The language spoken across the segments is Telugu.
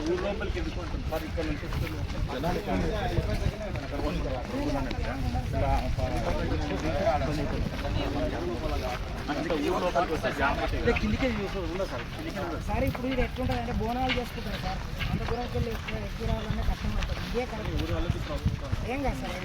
ఊరు లోపలికి సార్ ఇక్కడ నుంచి సార్, ఉండదు ఇప్పుడు ఇది ఎట్లుంటుంది అంటే బోనాలు చేసుకుంటారు సార్. అంత దూరం వెళ్ళి ఎక్కువ రావాలన్నా కష్టం అవుతుంది. ఇదే కరెక్ట్. ఏం కాదు సార్ ఏం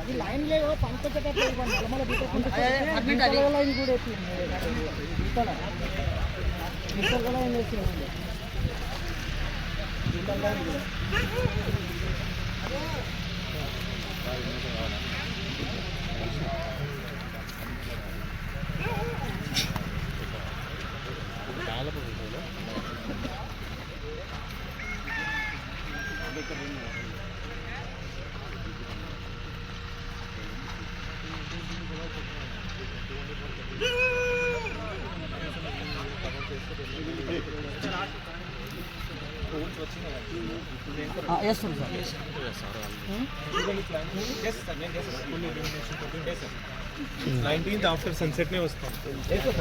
అది లైన్ లైన్ కూడా వేస్తుంది సార్ నైన్టీన్త్ ఆఫ్టర్ సన్సెట్నే వస్తాం అక్కడ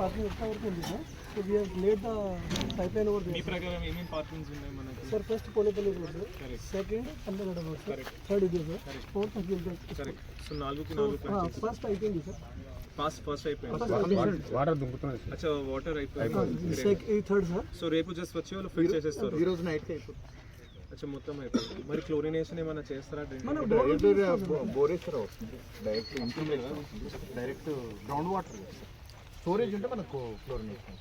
పార్కింగ్ ఎక్కడ వరకు ఉంది sir. So we laid the pipe line over మీ ప్రకారం ఏమేమి పార్కింగ్స్ ఉన్నాయి మనకి? Sir first Polepalli road second Pallegada road sir third ఇది sir fourth Akhil correct so నాలుగుకి నాలుగు ఫస్ట్ అయిపోయింది సార్ ఫాస్ట్ ఫస్ట్ అయిపోయింది. వాటర్ దుంకుతుంది అచ్చా వాటర్ అయిపోయింది. ఇది థర్డ్ సార్ సో రేపు జస్ట్ వచ్చి వాళ్ళు ఫిల్ చేసేస్తారు. ఈ రోజు నైట్ అయిపోతుంది. అచ్చా మొత్తం అయిపోయింది. మరి క్లోరినేషన్ ఏమైనా చేస్తారా? వస్తుంది. Direct improvement direct ground water storage ఉంటే మనకు క్లోరినేషన్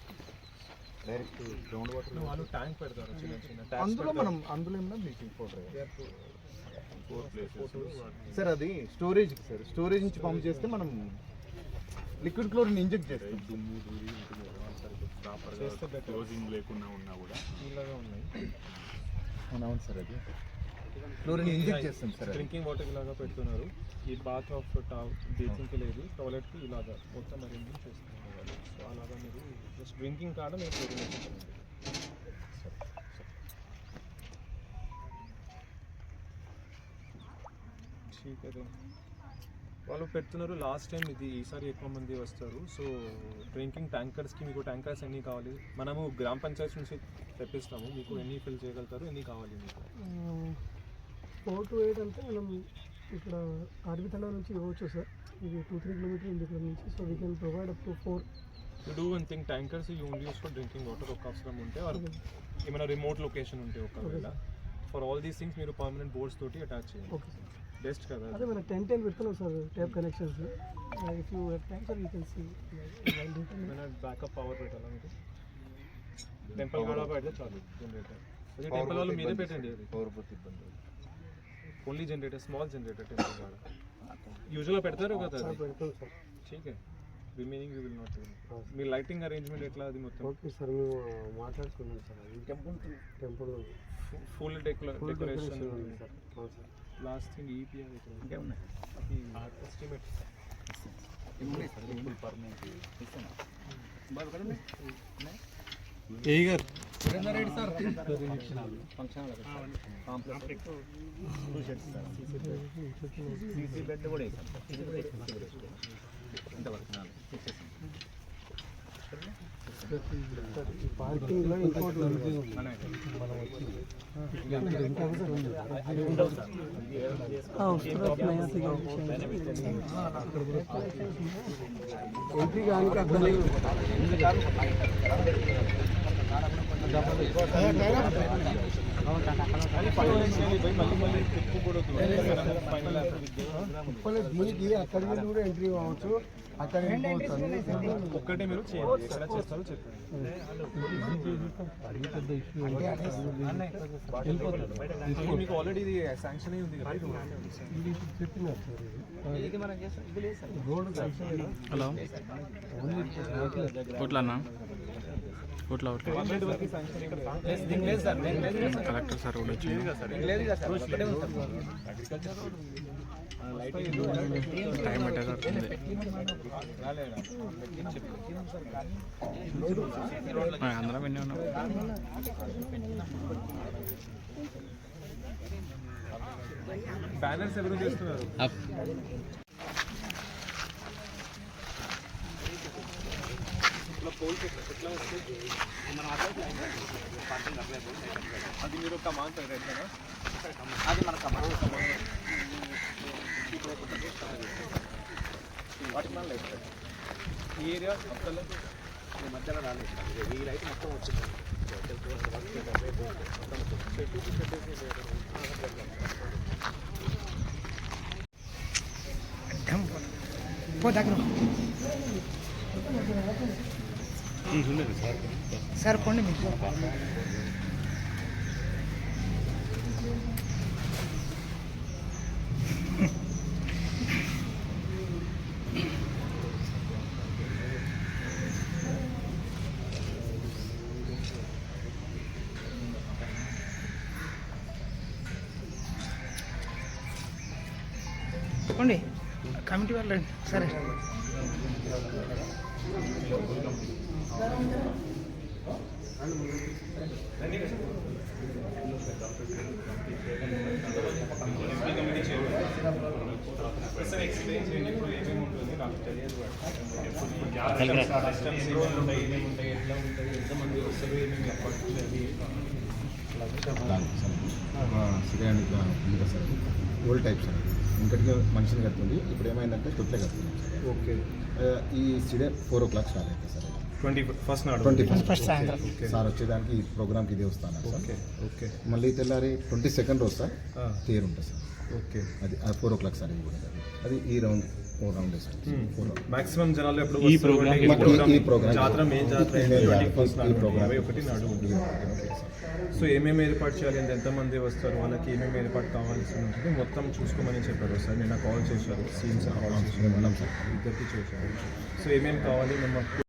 డైరెక్ట్ గ్రౌండ్ వాటర్ వాళ్ళు ట్యాంక్ పెడతారు చిన్న చిన్న ట్యాంక్ అందులో మనం అందులో ఏమన్నా బ్లీచింగ్ పౌడర్ సార్ అది స్టోరేజ్ సార్. స్టోరేజ్ నుంచి పంప్ చేస్తే మనం లిక్విడ్ క్లోరిన్ ఇంజెక్ట్ చేస్తాం. Better. క్లోజింగ్ లేకుండా ఉన్నా కూడా. ఇలాగే ఉన్నాయి. అవును సార్ అది. సార్ డ్రింకింగ్ వాటర్ ఇలాగా పెడుతున్నారు. ఈ బాత్ ఆఫ్ బీచింగ్కి లేదు. టాయిలెట్ టాయిలెట్కి ఇలాగా మొత్తం అరేంజ్ చేస్తున్నారు సో అలాగా మీరు జస్ట్ డ్రింకింగ్ కాడ మీరు క్లోరిన్ వాళ్ళు పెడుతున్నారు. లాస్ట్ టైం ఇది ఈసారి ఎక్కువ మంది వస్తారు. సో డ్రింకింగ్ ట్యాంకర్స్కి మీకు ట్యాంకర్స్ ఎన్ని కావాలి? మనము గ్రామ పంచాయతీ నుంచి తెప్పిస్తాము. మీకు ఎన్ని ఫిల్ చేయగలుగుతారు? ఎన్ని కావాలి మీకు? ఫోర్ టు ఎయిట్ అంటే మనం ఇక్కడ ఆర్బీ తండా నుంచి ఇవ్వచ్చు సార్. ఇది టూ త్రీ కిలోమీటర్ ఉంది ఇక్కడ నుంచి so we can provide up to four to do one thing tankers you only use for drinking water ఒక అవసరం ఉంటే ఆర్ ఏమైనా రిమోట్ లొకేషన్ ఉంటే ఒకవేళ. ఫర్ ఆల్ దీస్ థింగ్స్ మీరు పర్మనెంట్ బోర్డ్స్ తోటి అటాచ్ చేయండి. ఓకే సార్ బెస్ట్ కదా అదే మనకు టెన్ టెన్ పెడుతున్నాం sir tap connections if you have time sir you can see ఏమైనా బ్యాకప్ పవర్ పెట్టాలా మీకు? టెంపుల్ కూడా పెడితే చాలు జనరేటర్ అదే టెంపుల్ వాళ్ళు మీరే పెట్టండి. పవర్ పోతే ఇబ్బంది. only generator small generator temple కాడ యూజువల్గా పెడతారు కదా అది పెడతాం సార్ ठीक है రిమైనింగ్ యూ విల్ నాట్ మీ లైటింగ్ అరేంజ్మెంట్ ఎట్లా అది మొత్తం ఓకే సార్ మేము మాట్లాడుకున్నాం sir temple temple full decoration sir అవును సార్ లాస్ట్ థింగ్ ఈపీఆర్ ఇక్కడ ఇంకే ఉన్నాయి ఎస్టిమేట్ ఇవి ఉన్నాయి సార్ ఫుల్ పర్మనెంట్ ఇస్తాను బాబు ఎక్కడ ఉన్నాయి ఏ గారు Surender Reddy sir function complex two sheds sir CC bed కూడా వేసాం సార్ సీసీ బెడ్ ఇంతవరకు నాలుగు ఇచ్చేసాం పార్కింగ్లో ఇంకోటి ఉంది. మనమే. ఎంట్రీ కానీ అక్కడ మళ్ళీ మళ్ళీ తిప్పు కూడా ఫైనల్ ఉప్పలే దీనికి అక్కడి నుంచి కూడా ఎంట్రీ కావచ్చు అక్కడ ఒక్కటే మీరు చేయండి ఎక్కడ చేస్తారో చెప్పండి ఇది మీకు ఆల్రెడీ ఇది శాంక్షన్ అయి ఉంది చెప్పినారు సార్ ఇది శాంక్షన్ హలో. కోట్లన్నా. కోట్ల సార్. కలెక్టర్ సార్ కూడా సార్. టైం పెట్టేసరికి అందరం వినే ఉన్నాం. బ్యానర్స్ ఎవరు చేస్తున్నారు ఇట్లా పోల్స్ ఎట్లా ఎట్లా వస్తాయి అది మీరు ఒక మాంత ఎట్లా అది మన కమర్ వాటి మన లైఫ్ ఈ ఏరియా అసలు ఈ మధ్యలో రాలేదు సార్. ఈ లైట్ మొత్తం వచ్చింది సార్ పోండి మీరు పోండి కమిటీ వాళ్ళు రండి సరే సార్ ఎక్స్ప్లెయిన్ చేయండి ఇప్పుడు ఏమేమి ఉంటుంది నాకు తెలియదు సిస్టమ్స్ ఏమేమి ఉంటాయి ఏమేమి ఉంటాయి ఎట్లా ఉంటాయి ఎంతమంది వస్తారు ఏమేమి అపార్ట్ చేయాలి సిరియాని ఉంది కదా సార్. Old type sir. ఇంకటిగా మనిషిని కడుతుంది ఇప్పుడు ఏమైందంటే తొట్లే కడుతుంది ఓకే ఈ సిడే ఫోర్ ఓ క్లాక్ స్టార్ట్ అవుతుంది సార్ ట్వంటీ ఫస్ట్ నాడు? Twenty first. సాయంత్రం. సార్ వచ్చేదానికి ఈ ప్రోగ్రామ్కి ఇదే వస్తాను సార్. Okay okay. మళ్ళీ తెల్లారి ట్వంటీ సెకండ్ రోజు సార్ తేరు ఉంటుంది సార్. ఓకే. అది ఫోర్ ఓ క్లాక్ సార్ ఇది కూడా. అది ఈ రౌండ్. ఫోర్ రౌండ్ మాక్సిమం జనాలు ఎప్పుడు ఈ మాకు ఈ- program- జాతర మెయిన్ జాతర సో ఏమేమి ఏర్పాటు చేయాలి అంటే ఎంతమంది వస్తారు? వాళ్ళకి ఏమేమి ఏర్పాటు కావాల్సి ఉంటుంది? మొత్తం చూసుకోమని చెప్పారు. సార్ నిన్న కాల్ చేశారు. సీఎం సార్ కాల్ చేశారు. ఇద్దరికి చేశారు. సో ఏమేమి కావాలి? మేము